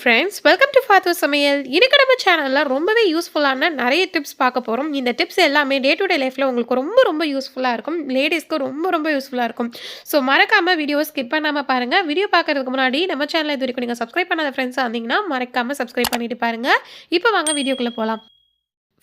Friends welcome to ஃபாத்து சமையல் இன்னைக்கு நம்ம சேனலில் ரொம்பவே யூஸ்ஃபுல்லான நிறைய டிப்ஸ் பார்க்க போகிறோம் இந்த டிப்ஸ் எல்லாமே டே டு டே லைஃப்பில் உங்களுக்கு ரொம்ப ரொம்ப யூஸ்ஃபுல்லாக இருக்கும். லேடிஸ்க்கு ரொம்ப ரொம்ப யூஸ்ஃபுல்லாக இருக்கும். ஸோ மறக்காமல் வீடியோ ஸ்கிப் பண்ணாமல் பாருங்கள் வீடியோ பார்க்கறதுக்கு முன்னாடி நம்ம சேனலில் இது வரைக்கும் நீங்கள் சப்ஸ்கிரைப் பண்ணாத ஃப்ரெண்ட்ஸாக இருந்தீங்கன்னா மறக்காமல் சப்ஸ்கிரைப் பண்ணிட்டு பாருங்கள் இப்போ வாங்க வீடியோக்குள்ளே போகலாம்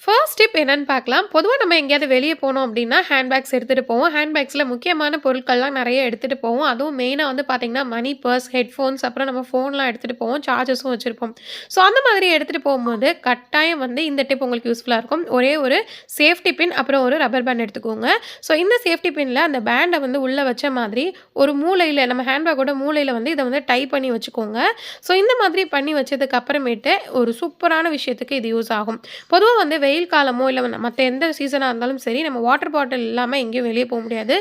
ஃபர்ஸ்ட் டிப் என்னென்னு பார்க்கலாம். பொதுவாக நம்ம எங்கேயாவது வெளியே போனோம் அப்படின்னா ஹேண்ட்பேக்ஸ் எடுத்துகிட்டு போவோம். ஹேண்ட்பேக்ஸில் முக்கியமான பொருட்கள்லாம் நிறைய எடுத்துகிட்டு போவோம். அதுவும் மெயினாக வந்து பார்த்திங்கன்னா மணி பர்ஸ் ஹெட்ஃபோன்ஸ் அப்புறம் நம்ம ஃபோன்லாம் எடுத்துகிட்டு போவோம். சார்ஜஸும் வச்சுருப்போம். ஸோ அந்த மாதிரி எடுத்துகிட்டு போகும்போது கட்டாயம் வந்து இந்த டிப் உங்களுக்கு யூஸ்ஃபுல்லாக இருக்கும். ஒரே ஒரு சேஃப்டி பின் அப்புறம் ஒரு ரப்பர் பேண்ட் எடுத்துக்கோங்க. ஸோ இந்த சேஃப்டி பின்னில் அந்த பேண்டை வந்து உள்ளே வச்ச மாதிரி ஒரு மூலையில் நம்ம ஹேண்ட்பேக்கோட மூலையில் வந்து இதை வந்து டை பண்ணி வச்சுக்கோங்க. ஸோ இந்த மாதிரி பண்ணி வச்சதுக்கு அப்புறமேட்டு ஒரு சூப்பரான விஷயத்துக்கு இது யூஸ் ஆகும். பொதுவாக வந்து வெயில் காலமோ இல்லை மற்ற எந்த சீசனாக இருந்தாலும் சரி நம்ம வாட்டர் பாட்டில் இல்லாமல் எங்கேயும் வெளியே போக முடியாது.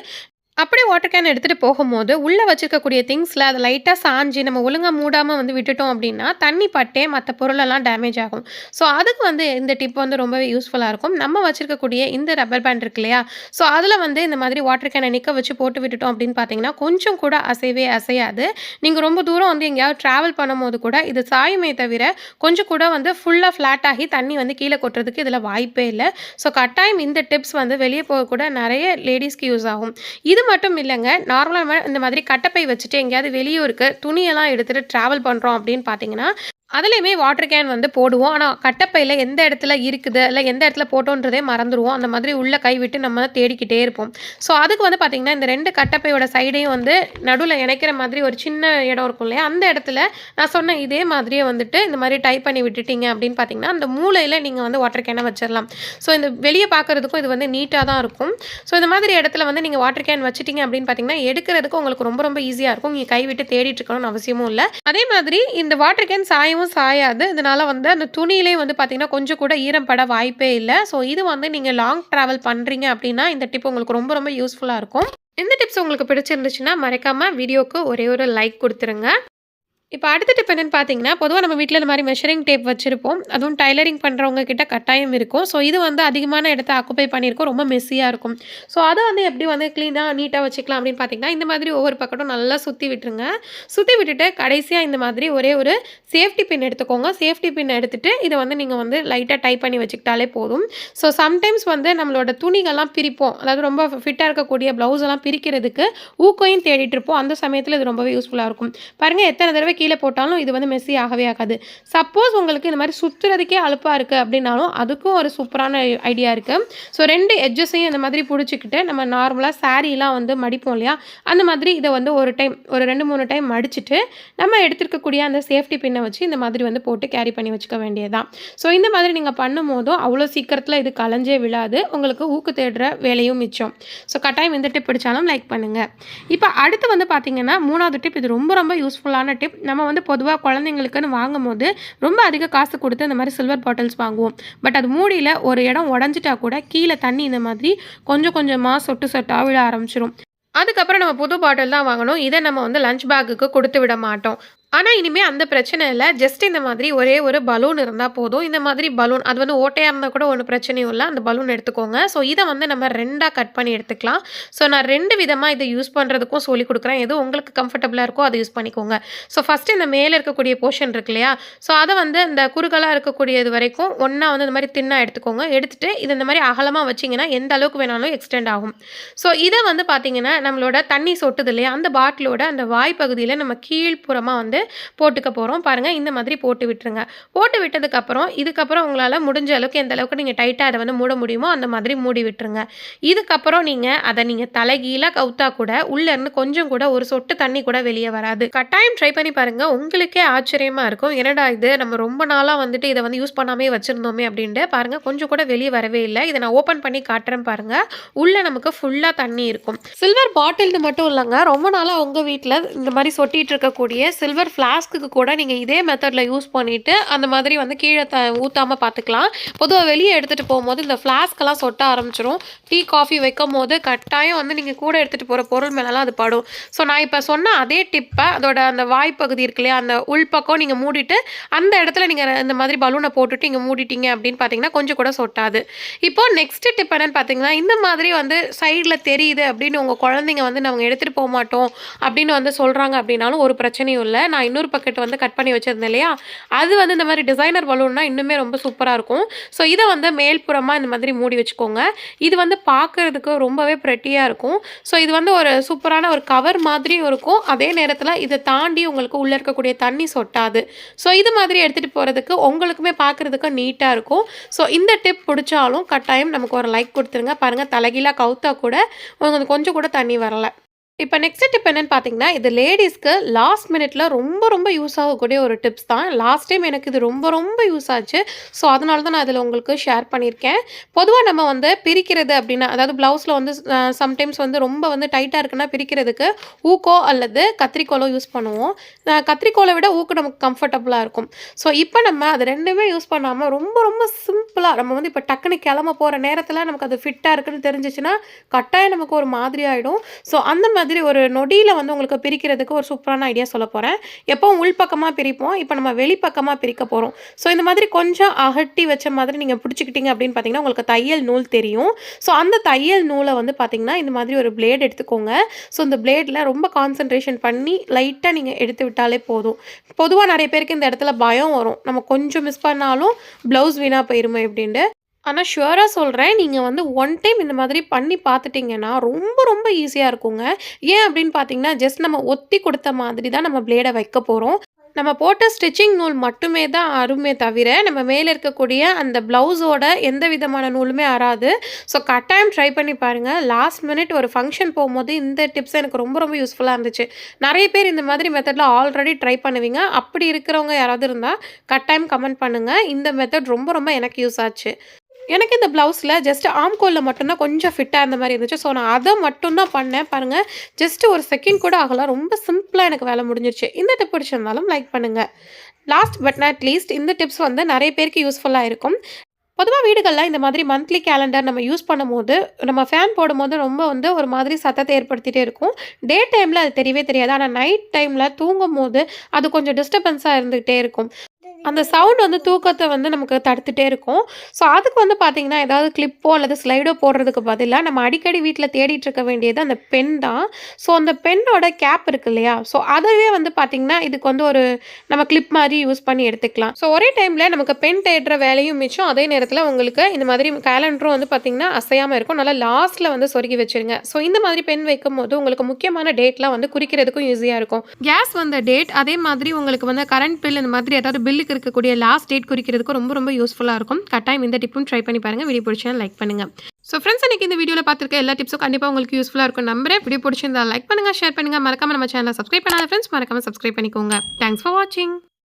அப்படியே வாட்டர் கேன் எடுத்துகிட்டு போகும்போது உள்ளே வச்சுருக்கக்கூடிய திங்ஸில் அதை லைட்டாக சாஞ்சி நம்ம ஒழுங்காக மூடாமல் வந்து விட்டுட்டோம் அப்படின்னா தண்ணி பட்டே மற்ற பொருளெல்லாம் டேமேஜ் ஆகும். ஸோ அதுக்கு வந்து இந்த டிப் வந்து ரொம்பவே யூஸ்ஃபுல்லாக இருக்கும். நம்ம வச்சுருக்கக்கூடிய இந்த ரப்பர் பேண்ட் இருக்கு இல்லையா? ஸோ அதில் வந்து இந்த மாதிரி வாட்டர் கேனை நிற்க வச்சு போட்டு விட்டுட்டோம் அப்படின்னு பார்த்தீங்கன்னா கொஞ்சம் கூட அசைவே அசையாது. நீங்கள் ரொம்ப தூரம் வந்து எங்கேயாவது ட்ராவல் பண்ணும்போது கூட இது சாயுமே தவிர கொஞ்சம் கூட வந்து ஃபுல்லாக ஃப்ளாட் ஆகி தண்ணி வந்து கீழே கொட்டுறதுக்கு இதில் வாய்ப்பே இல்லை. ஸோ கட்டாயம் இந்த டிப்ஸ் வந்து வெளியே போக கூட நிறைய லேடிஸ்க்கு யூஸ் ஆகும். இது மட்டும் இல்லைங்க. நார்மலாக இந்த மாதிரி கட்டப்பை வச்சுட்டு எங்கேயாவது வெளியூருக்கு துணியெல்லாம் எடுத்துகிட்டு ட்ராவல் பண்ணுறோம் அப்படின்னு பார்த்தீங்கன்னா அதுலேயுமே வாட்டர் கேன் வந்து போடுவோம். ஆனால் கட்டப்பையில் எந்த இடத்துல இருக்குது இல்லை எந்த இடத்துல போட்டோன்றதே மறந்துடுவோம் அந்த மாதிரி உள்ள கை விட்டு நம்ம தேடிக்கிட்டே இருப்போம். ஸோ அதுக்கு வந்து பார்த்திங்கன்னா இந்த ரெண்டு கட்டப்பையோட சைடையும் வந்து நடுவில் இணைக்கிற மாதிரி ஒரு சின்ன இடம் இருக்கும் இல்லையா? அந்த இடத்துல நான் சொன்ன இதே மாதிரியே வந்துட்டு இந்த மாதிரி டைப் பண்ணி விட்டுட்டீங்க அப்படின்னு பார்த்தீங்கன்னா அந்த மூலையில் நீங்கள் வந்து வாட்டர் கேனை வச்சிடலாம் ஸோ இந்த வெளியே பார்க்குறதுக்கும் இது வந்து நீட்டாக தான் இருக்கும். ஸோ இந்த மாதிரி இடத்துல வந்து நீங்கள் வாட்டர் கேன் வச்சிட்டீங்க அப்படின்னு பார்த்தீங்கன்னா எடுக்கிறதுக்கு உங்களுக்கு ரொம்ப ரொம்ப ஈஸியாக இருக்கும். நீங்கள் கை விட்டு தேடிட்டு இருக்கணும்னு அவசியமும் இல்லை. அதே மாதிரி இந்த வாட்டர் கேன் சாயவும் சாயாது. இதனால வந்து அந்த துணியிலே வந்து பார்த்திங்கன்னா கொஞ்சம் கூட ஈரம் பட வாய்ப்பே இல்லை. ஸோ இது வந்து நீங்கள் லாங் ட்ராவல் பண்ணுறீங்க அப்படின்னா இந்த டிப் உங்களுக்கு ரொம்ப ரொம்ப யூஸ்ஃபுல்லாக இருக்கும். இந்த டிப்ஸ் உங்களுக்கு பிடிச்சிருந்துச்சுன்னா மறக்காமல் வீடியோக்கு ஒரே ஒரு லைக் கொடுத்துருங்க. இப்போ அடுத்த டிப் என்னென்னு பார்த்தீங்கன்னா பொதுவாக நம்ம வீட்டில் இந்த மாதிரி மெஷரிங் டேப் வச்சுருப்போம். அதுவும் டைலரிங் பண்ணுறவங்க கிட்ட கட்டாயம் இருக்கும். ஸோ இது வந்து அதிகமான இடத்த ஆக்குப்பை பண்ணியிருக்கோம். ரொம்ப மெஸ்ஸியாக இருக்கும். ஸோ அதை வந்து எப்படி வந்து க்ளீனாக நீட்டாக வச்சுக்கலாம் அப்படின்னு பார்த்தீங்கன்னா இந்த மாதிரி ஒவ்வொரு பக்கட்டும் நல்லா சுற்றி விட்டுருங்க. சுற்றி விட்டுட்டு கடைசியாக இந்த மாதிரி ஒரே ஒரு சேஃப்டி பின் எடுத்துக்கோங்க. சேஃப்டி பின் எடுத்துகிட்டு இதை வந்து நீங்கள் வந்து லைட்டாக டைப் பண்ணி வச்சுக்கிட்டாலே போதும். ஸோ சம்டைம்ஸ் வந்து நம்மளோட துணிகள்லாம் பிரிப்போம். அதாவது ரொம்ப ஃபிட்டாக இருக்கக்கூடிய ப்ளவுஸ் எல்லாம் பிரிக்கிறதுக்கு ஊக்கையும் தேடிட்டு இருப்போம். அந்த சமயத்தில் இது ரொம்பவே யூஸ்ஃபுல்லாக இருக்கும். பாருங்கள் எத்தனை தடவை கீழே போட்டாலும் இது வந்து மெஸ்ஸி ஆகவே ஆகாது. சப்போஸ் உங்களுக்கு இந்த மாதிரி சுற்றுறதுக்கே அலுப்பாக இருக்குது அப்படின்னாலும் அதுக்கும் ஒரு சூப்பரான ஐடியா இருக்குது ஸோ ரெண்டு எட்ஜஸையும் இந்த மாதிரி பிடிச்சிக்கிட்டு நம்ம நார்மலாக சாரீலாம் வந்து மடிப்போம் இல்லையா? அந்த மாதிரி இதை வந்து ஒரு டைம் ஒரு ரெண்டு மூணு டைம் மடிச்சுட்டு நம்ம எடுத்துருக்கக்கூடிய அந்த சேஃப்டி பின்னை வச்சு இந்த மாதிரி வந்து போட்டு கேரி பண்ணி வச்சுக்க வேண்டியதுதான். ஸோ இந்த மாதிரி நீங்கள் பண்ணும் போதும் அவ்வளோ சீக்கிரத்தில் இது கலைஞ்சே விழாது. உங்களுக்கு ஊக்கு தேடுற வேலையும் மிச்சம். ஸோ கட்டாயம் இந்த டிப் பிடிச்சாலும் லைக் பண்ணுங்கள் இப்போ அடுத்து வந்து பார்த்தீங்கன்னா மூணாவது டிப் இது ரொம்ப ரொம்ப யூஸ்ஃபுல்லான டிப் நம்ம வந்து பொதுவாக குழந்தைங்களுக்குன்னு வாங்கும் போது ரொம்ப அதிக காசு கொடுத்து இந்த மாதிரி சில்வர் பாட்டில்ஸ் வாங்குவோம். பட் அது மூடியில் ஒரு இடம் உடஞ்சிட்டா கூட கீழே தண்ணி இந்த மாதிரி கொஞ்சம் கொஞ்சமாக சொட்டு சொட்டாக விழ ஆரம்பிச்சிடும் அதுக்கப்புறம் நம்ம புது பாட்டில் தான் வாங்கணும். இதை நம்ம வந்து லஞ்ச் பேக்குக்கு கொடுத்து விட மாட்டோம். ஆனால் இனிமேல் அந்த பிரச்சனை இல்லை. ஜஸ்ட் இந்த மாதிரி ஒரே ஒரு பலூன் இருந்தால் போதும். இந்த மாதிரி பலூன் அது வந்து ஓட்டையாக இருந்தால் கூட ஒன்றும் பிரச்சனையும் இல்லை. அந்த பலூன் எடுத்துக்கோங்க. ஸோ இதை வந்து நம்ம ரெண்டாக கட் பண்ணி எடுத்துக்கலாம். ஸோ நான் ரெண்டு விதமாக இதை யூஸ் பண்ணுறதுக்கும் சொல்லி கொடுக்குறேன். எது உங்களுக்கு கம்ஃபர்டபுளாக இருக்கோ அதை யூஸ் பண்ணிக்கோங்க. ஸோ ஃபஸ்ட்டு இந்த மேலே இருக்கக்கூடிய போர்ஷன் இருக்கு இல்லையா? ஸோ அதை வந்து இந்த குறுகலாக இருக்கக்கூடியது வரைக்கும் ஒன்றா வந்து இந்த மாதிரி தின்னாக எடுத்துக்கோங்க. எடுத்துகிட்டு இது இந்த மாதிரி அகலமாக வச்சிங்கன்னா எந்த அளவுக்கு வேணாலும் எக்ஸ்டெண்ட் ஆகும். ஸோ இதை வந்து பார்த்திங்கன்னா நம்மளோட தண்ணி சொட்டுது இல்லையா? அந்த பாட்டிலோட அந்த வாய் பகுதியில் நம்ம கீழ்ப்புறமாக வந்து போட்டுக்க போகிறோம் பாருங்கள் இந்த மாதிரி போட்டு விட்டுருங்க. போட்டு விட்டதுக்கப்புறம் இதுக்கப்புறம் உங்களால் முடிஞ்ச அளவுக்கு எந்த அளவுக்கு நீங்கள் டைட்டாக அதை வந்து மூட முடியுமோ அந்த மாதிரி மூடி விட்டுருங்க. இதுக்கப்புறம் நீங்கள் அதை நீங்கள் தலைகீழாக கவுத்தா கூட உள்ளேருந்து கொஞ்சம் கூட ஒரு சொட்டு தண்ணி கூட வெளியே வராது. கட்டாயம் ட்ரை பண்ணி பாருங்கள் உங்களுக்கே ஆச்சரியமாக இருக்கும். என்னடா இது நம்ம ரொம்ப நாளாக வந்துட்டு இதை வந்து யூஸ் பண்ணாமே வச்சுருந்தோமே அப்படின்ட்டு பாருங்கள் கொஞ்சம் கூட வெளியே வரவே இல்லை. இதை நான் ஓப்பன் பண்ணி காட்டுறேன் பாருங்கள் உள்ளே நமக்கு ஃபுல்லாக தண்ணி இருக்கும். சில்வர் பாட்டில்னு மட்டும் இல்லைங்க ரொம்ப நாளாக உங்கள் வீட்டில் இந்த மாதிரி சொட்டிட்டு இருக்கக்கூடிய சில்வர் ஃப்ளாஸ்க்கு கூட நீங்கள் இதே மெத்தடில் யூஸ் பண்ணிவிட்டு அந்த மாதிரி வந்து கீழே த ஊற்றாமல் பார்த்துக்கலாம் பொதுவாக வெளியே எடுத்துகிட்டு போகும்போது இந்த ஃப்ளாஸ்க்கெல்லாம் சொட்ட ஆரம்பிச்சிரும். டீ காஃபி வைக்கும் போது கட்டாயம் வந்து நீங்கள் கூட எடுத்துகிட்டு போகிற பொருள் மேலெலாம் அது படும். ஸோ நான் இப்போ சொன்ன அதே டிப்பை அதோட அந்த வாய்ப்பகுதி இருக்கு இல்லையா அந்த உள்பக்கம் நீங்கள் மூடிட்டு அந்த இடத்துல நீங்கள் இந்த மாதிரி பலூனை போட்டுட்டு இங்கே மூடிட்டீங்க அப்படின்னு பார்த்தீங்கன்னா கொஞ்சம் கூட சொட்டாது. இப்போ நெக்ஸ்ட் டிப் என்னன்னு பார்த்தீங்கன்னா இந்த மாதிரி வந்து சைடில் தெரியுது அப்படின்னு உங்கள் குழந்தைங்க வந்து நாங்கள் எடுத்துகிட்டு போக மாட்டோம் அப்படின்னு வந்து சொல்கிறாங்க அப்படின்னாலும் ஒரு பிரச்சனையும் இல்லை. நான் இன்னொரு பக்கெட் வந்து கட் பண்ணி வச்சுருந்தேன் இல்லையா? அது வந்து இந்த மாதிரி டிசைனர் பலூன்னா இன்னுமே ரொம்ப சூப்பராக இருக்கும். ஸோ இதை வந்து மேல்புறமாக இந்த மாதிரி மூடி வச்சுக்கோங்க. இது வந்து பார்க்கறதுக்கு ரொம்பவே ப்ரெட்டியாக இருக்கும். ஸோ இது வந்து ஒரு சூப்பரான ஒரு கவர் மாதிரியும் இருக்கும். அதே நேரத்தில் இதை தாண்டி உங்களுக்கு உள்ளே இருக்கக்கூடிய தண்ணி சொட்டாது. ஸோ இது மாதிரி எடுத்துகிட்டு போகிறதுக்கு உங்களுக்குமே பார்க்குறதுக்கு நீட்டாக இருக்கும். ஸோ இந்த டிப் பிடிச்சாலும் கட்டாயம் நமக்கு ஒரு லைக் கொடுத்துருங்க. பாருங்கள் தலைகீழாக கவுத்தா கூட உங்களுக்கு கொஞ்சம் கூட தண்ணி வரலை. இப்போ நெக்ஸ்ட் டிப் என்னென்னு பார்த்தீங்கன்னா இது லேடிஸ்க்கு லாஸ்ட் மினிட்ல ரொம்ப ரொம்ப யூஸ் ஆகக்கூடிய ஒரு டிப்ஸ் தான். லாஸ்ட் டைம் எனக்கு இது ரொம்ப ரொம்ப யூஸ் ஆச்சு. ஸோ அதனால தான் நான் இதில் உங்களுக்கு ஷேர் பண்ணியிருக்கேன் பொதுவாக நம்ம வந்து பிரிக்கிறது அப்படின்னா அதாவது ப்ளவுஸில் வந்து சம்டைம்ஸ் வந்து ரொம்ப வந்து டைட்டாக இருக்குன்னா பிரிக்கிறதுக்கு ஊக்கோ அல்லது கத்திரிக்கோலோ யூஸ் பண்ணுவோம். கத்திரிக்கோலை விட ஊக்கு நமக்கு கம்ஃபர்டபுளாக இருக்கும். ஸோ இப்போ நம்ம அது ரெண்டுமே யூஸ் பண்ணாமல் ரொம்ப ரொம்ப சிம்பிளாக நம்ம வந்து இப்போ டக்குன்னு கிளம்ப போகிற நேரத்தில் நமக்கு அது ஃபிட்டாக இருக்குன்னு தெரிஞ்சிச்சுன்னா கட்டாயம் நமக்கு ஒரு மாதிரி ஆகிடும் ஸோ அந்த மாதிரி மாதிரி ஒரு நொடியில் வந்து உங்களுக்கு பிரிக்கிறதுக்கு ஒரு சூப்பரான ஐடியா சொல்ல போகிறேன் எப்போவும் உள்பக்கமாக பிரிப்போம். இப்போ நம்ம வெளிப்பக்கமாக பிரிக்க போகிறோம் ஸோ இந்த மாதிரி கொஞ்சம் அகட்டி வச்ச மாதிரி நீங்கள் பிடிச்சிக்கிட்டீங்க அப்படின்னு பார்த்தீங்கன்னா உங்களுக்கு தையல் நூல் தெரியும். ஸோ அந்த தையல் நூலை வந்து பார்த்தீங்கன்னா இந்த மாதிரி ஒரு பிளேட் எடுத்துக்கோங்க. ஸோ இந்த பிளேடில் ரொம்ப கான்சன்ட்ரேஷன் பண்ணி லைட்டாக நீங்கள் எடுத்து விட்டாலே போதும். பொதுவாக நிறைய பேருக்கு இந்த இடத்துல பயம் வரும். நம்ம கொஞ்சம் மிஸ் பண்ணாலும் ப்ளவுஸ் வீணாக போயிருமே அப்படின்ட்டு. ஆனால் ஷுவராக சொல்கிறேன் நீங்கள் வந்து ஒன் டைம் இந்த மாதிரி பண்ணி பார்த்துட்டிங்கன்னா ரொம்ப ரொம்ப ஈஸியாக இருக்குங்க. ஏன் அப்படின்னு பார்த்தீங்கன்னா ஜஸ்ட் நம்ம ஒத்தி கொடுத்த மாதிரி தான் நம்ம பிளேடை வைக்க போகிறோம் நம்ம போட்ட ஸ்டிச்சிங் நூல் மட்டுமே தான் அருமே தவிர நம்ம மேலே இருக்கக்கூடிய அந்த ப்ளவுஸோட எந்த விதமான நூலுமே அறாது. ஸோ கட்டாயம் ட்ரை பண்ணி பாருங்கள் லாஸ்ட் மினிட் ஒரு ஃபங்க்ஷன் போகும்போது இந்த டிப்ஸ் எனக்கு ரொம்ப ரொம்ப யூஸ்ஃபுல்லாக இருந்துச்சு. நிறைய பேர் இந்த மாதிரி மெத்தடில் ஆல்ரெடி ட்ரை பண்ணுவீங்க. அப்படி இருக்கிறவங்க யாராவது இருந்தால் கட்டாயம் கமெண்ட் பண்ணுங்கள் இந்த மெத்தட் ரொம்ப ரொம்ப எனக்கு யூஸ் ஆச்சு. எனக்கு இந்த ப்ளவுஸில் ஜஸ்ட் ஆம்கோலில் மட்டும்தான் கொஞ்சம் ஃபிட்டாக இருந்த மாதிரி இருந்துச்சு. ஸோ நான் அதை மட்டும்தான் பண்ணேன். பாருங்கள் ஜஸ்ட் ஒரு செகண்ட் கூட ஆகலாம் ரொம்ப சிம்பிளாக எனக்கு வேலை முடிஞ்சிருச்சு. இந்த டிப் பிடிச்சிருந்தாலும் லைக் பண்ணுங்கள் லாஸ்ட் பட் நாட் லீஸ்ட் இந்த டிப்ஸ் வந்து நிறைய பேருக்கு யூஸ்ஃபுல்லாக இருக்கும். பொதுவாக வீடுகளில் இந்த மாதிரி மந்த்லி கேலண்டர் நம்ம யூஸ் பண்ணும்போது நம்ம ஃபேன் போடும்போது ரொம்ப வந்து ஒரு மாதிரி சத்தத்தை ஏற்படுத்திகிட்டே இருக்கும். டே டைமில் அது தெரியவே தெரியாது. ஆனால் நைட் டைமில் தூங்கும் போது அது கொஞ்சம் டிஸ்டர்பன்ஸாக இருந்துகிட்டே இருக்கும். அந்த சவுண்ட் வந்து தூக்கத்தை வந்து நமக்கு தடுத்துட்டே இருக்கும். ஸோ அதுக்கு வந்து பார்த்திங்கன்னா ஏதாவது கிளிப்போ அல்லது ஸ்லைடோ போடுறதுக்கு பதிலாக நம்ம அடிக்கடி வீட்டில் தேடிட்டு இருக்க வேண்டியது அந்த பென் தான். ஸோ அந்த பென்னோட கேப் இருக்கு இல்லையா? ஸோ அதவே வந்து பார்த்திங்கன்னா இதுக்கு வந்து ஒரு நம்ம கிளிப் மாதிரி யூஸ் பண்ணி எடுத்துக்கலாம். ஸோ ஒரே டைமில் நமக்கு பென் தேடுற வேலையும் மிச்சம். அதே நேரத்தில் உங்களுக்கு இந்த மாதிரி கேலண்டரும் வந்து பார்த்திங்கன்னா அசையாமல் இருக்கும். நல்லா லாஸ்ட்டில் வந்து சொருகி வச்சுருங்க. ஸோ இந்த மாதிரி பென் வைக்கும் போது உங்களுக்கு முக்கியமான டேட்லாம் வந்து குறிக்கிறதுக்கும் ஈஸியாக இருக்கும். கேஸ் வந்த டேட் அதே மாதிரி உங்களுக்கு வந்து கரண்ட் பில் இந்த மாதிரி ஏதாவது பில்லுக்கு இருக்கக்கூடிய லாஸ்ட் டேட் குறிக்கிறதுக்கு ரொம்ப ரொம்ப யூஸ்ஃபுல்லாக இருக்கும். கட்டாயம் இந்த டிப்பும் ட்ரை பண்ணி பாருங்கள் வீடியோ பிடிச்சா லைக் பண்ணுங்கள் ஸோ ஃப்ரெண்ட்ஸ் எனக்கு இந்த வீடியோவில் பார்த்துருக்க எல்லா டிப்ஸும் கண்டிப்பாக உங்களுக்கு யூஸ்ஃபுல்லாக இருக்கும் நம்பரே வீடியோ பிடிச்சிருந்தா லைக் பண்ணுங்கள் ஷேர் பண்ணுங்கள் மறக்காம நம்ம சேனலை சப்ஸ்கிரைப் பண்ணாத ஃப்ரெண்ட்ஸ் மறக்காம சப்ஸ்கிரைப் பண்ணிக்கோங்க. தேங்க்ஸ் ஃபார் வாட்சிங்